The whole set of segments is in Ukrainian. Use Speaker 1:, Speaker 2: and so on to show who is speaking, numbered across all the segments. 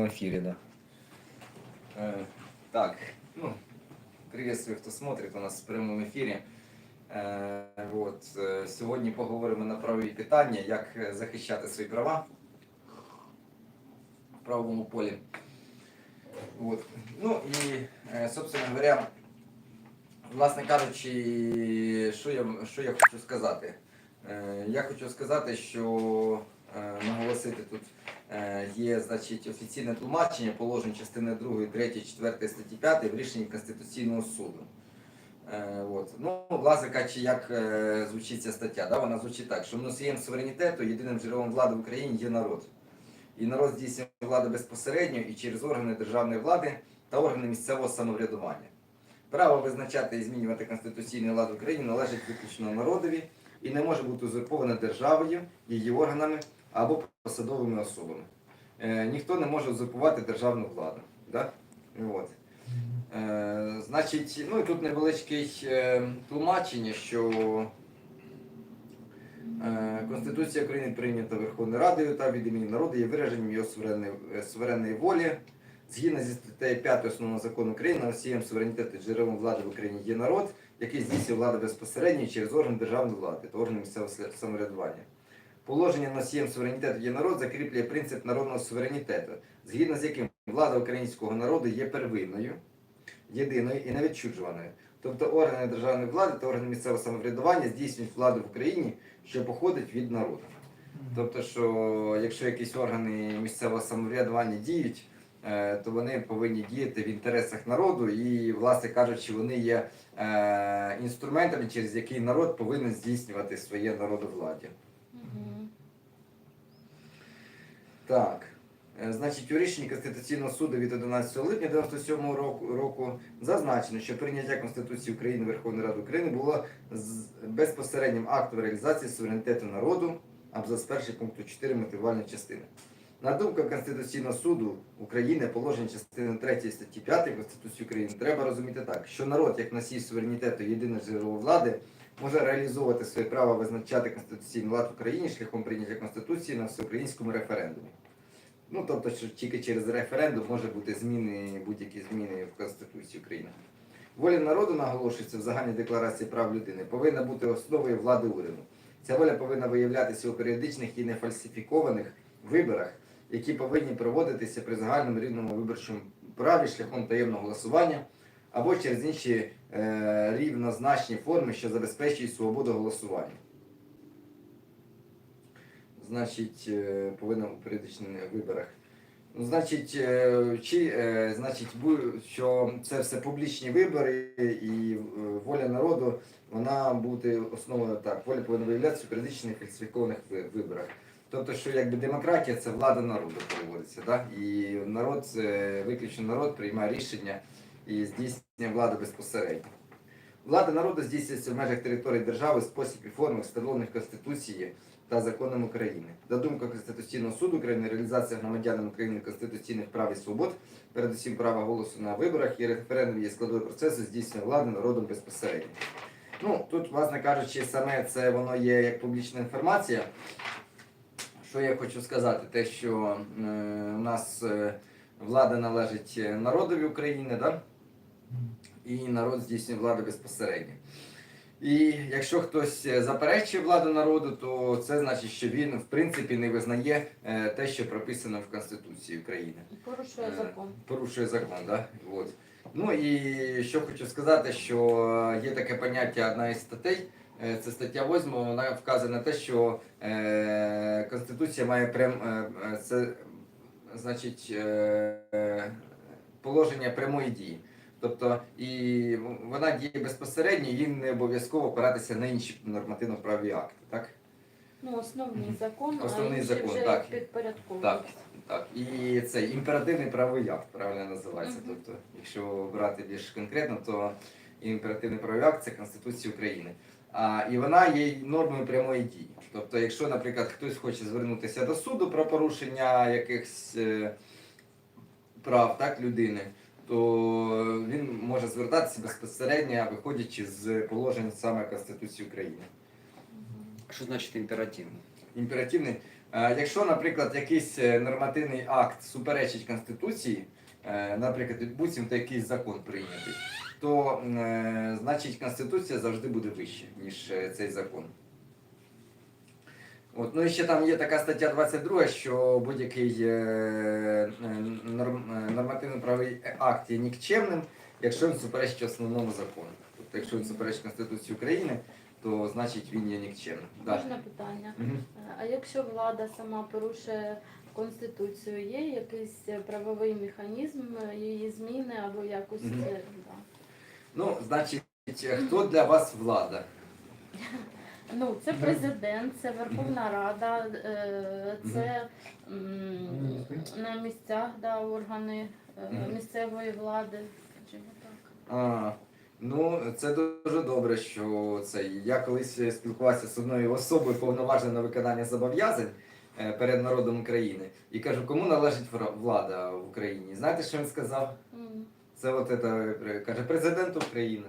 Speaker 1: эфире, да. Э, так, ну, приветствую, хто смотрит у нас в прямому ефірі. Е, от, е, сьогодні поговоримо на правові питання, як захищати свої права в правовому полі. От. Ну і, е, собственно говоря, власне кажучи, що я, що я хочу сказати? Е, Я хочу сказати, що наголосити тут е, є значить, офіційне тлумачення положень частини 2, 3, 4 статті 5 в рішенні Конституційного суду. Е, От. Ну, власне кажучи, як е, звучить ця стаття? Да? Вона звучить так, що носієм суверенітету єдиним джерелом влади в Україні є народ. І народ здійснює владу безпосередньо і через органи державної влади та органи місцевого самоврядування. Право визначати і змінювати конституційний лад в Україні належить виключно народові і не може бути узурповане державою, її органами або посадовими особами. Е, ніхто не може узурпувати державну владу. Да? От. Е, значить, ну і тут невеличке е, тлумачення, що е, Конституція України прийнята Верховною Радою та від імені народу є вираженням його суверенної, е, суверенної волі. Згідно зі статтею 5 основного закону України, носієм суверенітету джерелом влади в Україні є народ, який здійснює владу безпосередньо через орган державної влади та органи місцевого самоврядування. Положення носієм суверенітету є народ закріплює принцип народного суверенітету, згідно з яким влада українського народу є первинною, єдиною і невідчуджуваною. Тобто органи державної влади та органи місцевого самоврядування здійснюють владу в Україні, що походить від народу. Тобто, що якщо якісь органи місцевого самоврядування діють, е, то вони повинні діяти в інтересах народу і, власне кажучи, вони є е, інструментами, через які народ повинен здійснювати своє народовладдя.
Speaker 2: Мгм.
Speaker 1: Так. Е, Значить, у рішенні Конституційного суду від 11 липня 97 року, року зазначено, що прийняття Конституції України Верховної Ради України було безпосереднім актом реалізації суверенітету народу, абзац 1 пункту 4 мотивувальної частини. На думку Конституційного суду України, положення частини 3 статті 5 Конституції України треба розуміти так, що народ, як носій суверенітету єдине джерело влади, може реалізовувати своє право визначати конституційний лад в Україні шляхом прийняття Конституції на всеукраїнському референдумі. Ну, тобто, що тільки через референдум може бути зміни, будь-які зміни в Конституції України. Воля народу наголошується в загальній декларації прав людини, повинна бути основою влади уряду. Ця воля повинна виявлятися у періодичних і нефальсифікованих виборах, які повинні проводитися при загальному рівному виборчому праві шляхом таємного голосування або через інші е, рівнозначні форми, що забезпечують свободу голосування. Значить, е, повинна у періодичних виборах. Ну, значить, е, чи, е, значить, що це все публічні вибори і е, воля народу, вона буде основою так, воля повинна виявлятися у періодичних фальсифікованих виборах. Тобто, що якби демократія це влада народу переводиться, да? і народ, це виключно народ приймає рішення і здійснює владу безпосередньо. Влада народу здійснюється в межах території держави спосіб і форми, встановлених Конституцією та законом України. За думкою Конституційного суду України, реалізація громадянам України конституційних прав і свобод, передусім права голосу на виборах і референдум є складовий процесу здійснення влади народом безпосередньо. Ну, тут, власне кажучи, саме це воно є як публічна інформація. Що я хочу сказати, те, що е, у нас е, влада належить народові України, да? І народ здійснює владу безпосередньо. І якщо хтось е, заперечує владу народу, то це значить, що він в принципі не визнає е, те, що прописано в Конституції України.
Speaker 2: Порушує
Speaker 1: Е,
Speaker 2: закон.
Speaker 1: Порушує закон, да? От. Ну і що хочу сказати, що є таке поняття одна із статей. Це стаття 8, вона вказує на те, що Конституція має прям це значить положення прямої дії. Тобто і вона діє безпосередньо, їй не обов'язково опиратися на інші нормативно-праві акти. Так?
Speaker 2: Ну, основний закон,
Speaker 1: Основний
Speaker 2: а інші
Speaker 1: закон,
Speaker 2: вже
Speaker 1: так.
Speaker 2: підпорядковані.
Speaker 1: Так, так. І це імперативний правовий акт, правильно називається.
Speaker 2: Мгм.
Speaker 1: Тобто, якщо брати більш конкретно, то імперативний правовий акт це Конституція України. А, і вона є нормою прямої дії. Тобто, якщо, наприклад, хтось хоче звернутися до суду про порушення якихось е, прав так, людини, то він може звертатися безпосередньо, виходячи з положень саме Конституції України.
Speaker 3: Що значить?
Speaker 1: Імперативний, Е, Якщо, наприклад, якийсь е, нормативний акт суперечить Конституції, е, наприклад, буцімто якийсь закон прийнятий, то е, значить Конституція завжди буде вище, ніж цей закон. От, ну і ще там є така стаття 22, що будь-який е, е, норм, е, нормативно-правовий акт є нікчемним, якщо він суперечить основному закону. Тобто, якщо він суперечить Конституції України, то значить він є нікчемним. Да.
Speaker 2: Питання? Е, А якщо влада сама порушує Конституцію, є якийсь правовий механізм її зміни або якось е, да.
Speaker 1: Ну, значить, хто для вас влада?
Speaker 2: Ну, це президент, це Верховна Рада, е, це м, на місцях да, органи е, місцевої влади. скажімо так.
Speaker 1: А, ну, це дуже добре, що це. Я колись спілкувався з одною особою повноваженою на виконання зобов'язань е, перед народом України і кажу, кому належить вра- влада в Україні? Знаєте, що він сказав?
Speaker 2: М,
Speaker 1: Це от это, е, каже президент України.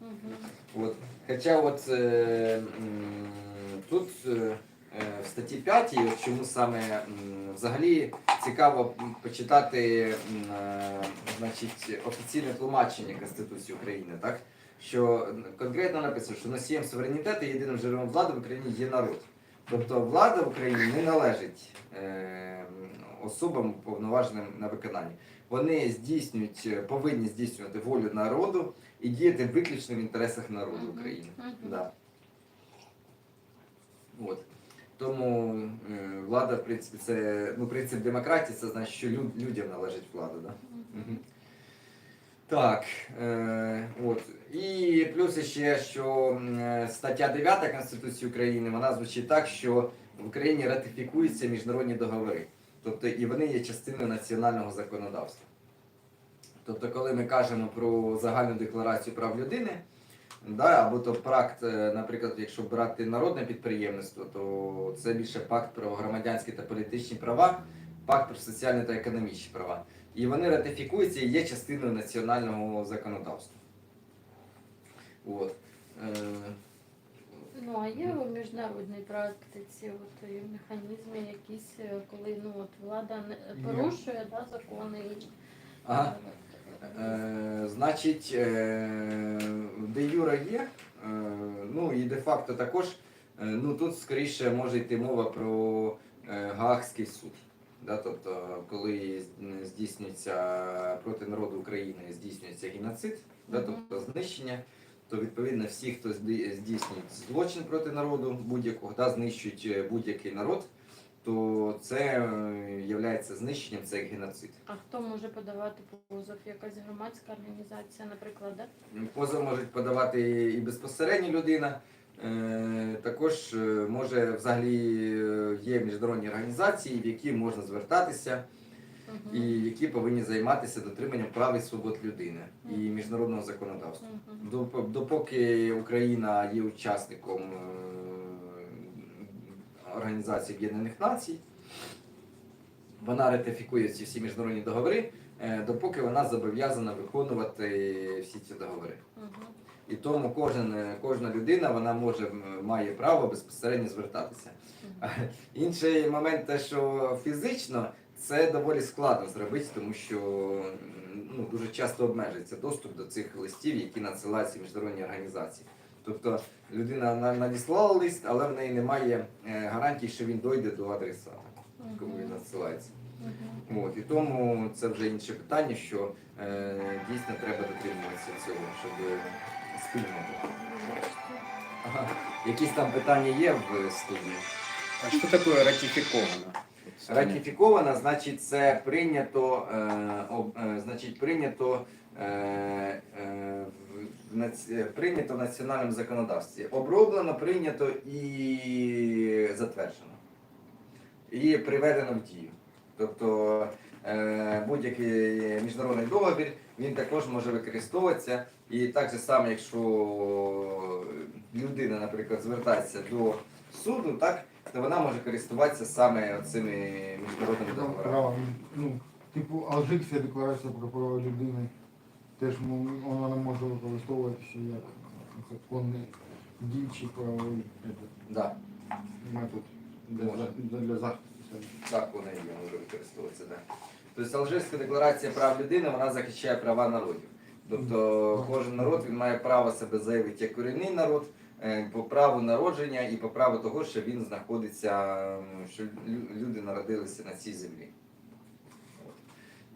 Speaker 2: Мгм.
Speaker 1: От. Хоча от е, тут е, в статті 5, от чому саме м, взагалі цікаво почитати е, значить, офіційне тлумачення Конституції України, так? що конкретно написано, що носієм суверенітету єдиним джерелом влади в Україні є народ. Тобто влада в Україні не належить е, особам повноваженим на виконанні. Вони здійснюють, повинні здійснювати волю народу і діяти виключно в інтересах народу. України. Да. От. Тому е, влада, в принципі, це ну, принцип демократії, це значить, що люд, людям належить влада. Да? Мгм. Так, е, от. І плюс ще, що е, стаття 9 Конституції України вона звучить так, що в Україні ратифікуються міжнародні договори. Тобто і вони є частиною національного законодавства. Тобто, коли ми кажемо про загальну декларацію прав людини, да, або то пакт, е, наприклад, якщо брати народне підприємництво, то це більше пакт про громадянські та політичні права, пакт про соціальні та економічні права. І вони ратифікуються і є частиною національного законодавства. От. Е,
Speaker 2: Ну, а є у міжнародній практиці от, і механізми якісь, е, коли ну, от, влада не порушує да, закони
Speaker 1: Ага. Е, значить, е, де Юра є, е, ну і де-факто також, е, ну тут скоріше може йти мова про е, Гаагський суд. Да, тобто, коли здійснюється проти народу України здійснюється геноцид, да, тобто знищення, то відповідно всі, хто здійснюють злочин проти народу будь-якого, да, знищують будь-який народ, то це є знищенням, це як геноцид.
Speaker 2: А хто може подавати позов? Якась громадська організація, наприклад, да?
Speaker 1: Позов можуть подавати і безпосередньо людина. Е, Також е, може взагалі е, є міжнародні організації, в які можна звертатися
Speaker 2: Мгм.
Speaker 1: і які повинні займатися дотриманням прав і свобод людини і міжнародного законодавства.
Speaker 2: Мгм.
Speaker 1: Доп- Допоки Україна є учасником е, Організації Об'єднаних Націй, вона ратифікує ці всі міжнародні договори, е, допоки вона зобов'язана виконувати всі ці договори. І тому кожен, е, кожна людина вона може має право безпосередньо звертатися. Інший момент, те, що фізично це доволі складно зробити, тому що ну, дуже часто обмежується доступ до цих листів, які надсилаються міжнародні організації. Тобто людина на- надіслала лист, але в неї немає е, гарантій, що він дойде до адресата, кому він надсилається. От, і тому це вже інше питання, що е, дійсно треба дотримуватися цього, щоб спільно. Ага. Якісь там питання є в студії?
Speaker 3: А что такое ратификовано?
Speaker 1: Ратифіковано, значить, це прийнято, е, об- е, значить, прийнято, е, е, прийнято в національному законодавстві. Оброблено, прийнято і затверджено. І приведено в дію. Тобто е, будь-який міжнародний договір він також може використовуватися. І так же само, якщо людина, наприклад, звертається до суду, так, то вона може користуватися саме цими міжнародними договорами.
Speaker 4: Ну, типу, Алжирська декларація про права людини теж вона не може використовуватися як законний діючий правовий
Speaker 1: Да.
Speaker 4: метод. для, для, для захисту.
Speaker 1: Так, вона і може використовуватися, да. Тобто Алжирська декларація прав людини вона захищає права народів. Тобто кожен народ він має право себе заявити як корінний народ е, по праву народження і по праву того, що він знаходиться, що люди народилися на цій землі.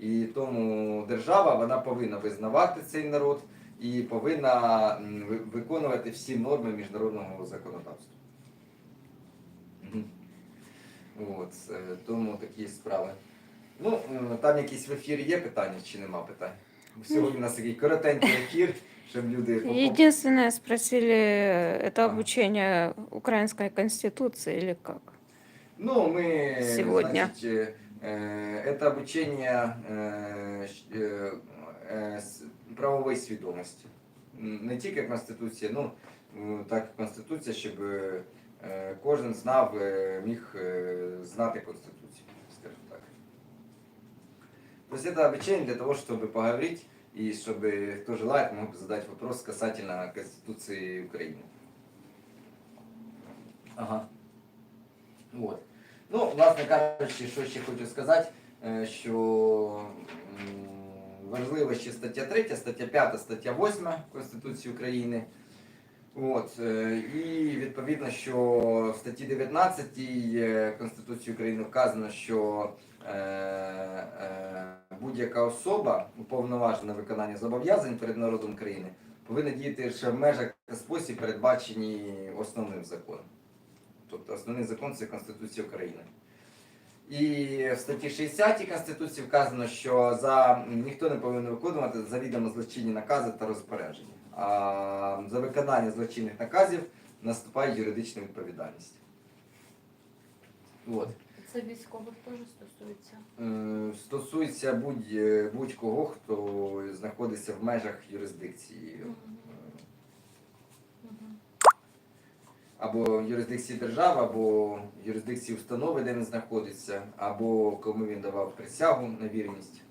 Speaker 1: От. І тому держава вона повинна визнавати цей народ і повинна м, ви- виконувати всі норми міжнародного законодавства. Мгм. От, е, тому такі справи. Ну, м, там якісь в ефірі є питання чи нема питань? Сьогодні у нас такий коротенький ефір, щоб люди попо-
Speaker 5: Единственное, спросили, это
Speaker 1: Ага.
Speaker 5: обучение украинской конституции или как?
Speaker 1: Ну, мы,
Speaker 5: Сегодня.
Speaker 1: значит, э, э, это обучение э, щ- э, э, с- правової свідомості. М, Не тільки Конституція, ну, м, так Конституція, щоб е, кожен знав, е, міг е, знати Конституцію, скажімо так. То есть это обучение для того, чтобы поговорить и чтобы кто желает, мог бы задать вопрос касательно Конституции Украины. Ага. Вот. Ну, власне кажучи, що ще хочу сказати, е, що важлива ще стаття 3, стаття 5, стаття 8 Конституції України. От, е, і відповідно, що в статті 19 е, Конституції України вказано, що будь-яка особа, уповноважена виконання зобов'язань перед народом України, повинна діяти лише в межах та спосіб, передбачені основним законом. Тобто основний закон це Конституція України. І в статті 60 Конституції вказано, що за ніхто не повинен виконувати завідомо злочинні накази та розпорядження. А за виконання злочинних наказів наступає юридична відповідальність. От.
Speaker 2: Це військових теж стосується.
Speaker 1: Е, Стосується будь, будь-кого, хто знаходиться в межах юрисдикції. Е,
Speaker 2: Мгм.
Speaker 1: Або юрисдикції держави, або юрисдикції установи, де він знаходиться, або кому він давав присягу на вірність.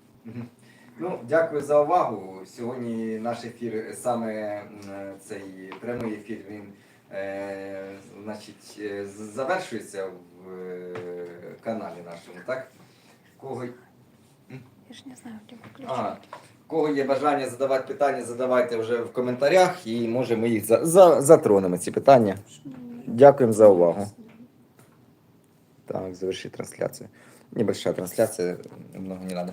Speaker 1: Ну, дякую за увагу. Сьогодні наш ефір, саме цей прямий ефір, він е, значить, е, завершується в е, каналі нашому, так? Кого
Speaker 5: Я же не знаю, где выключить.
Speaker 1: Кого є бажання задавати питання, задавайте вже в коментарях, і може ми їх за, за, затронемо ці питання. Дякуємо за увагу. Так, заверши трансляцію. Небольшая трансляция, много не надо.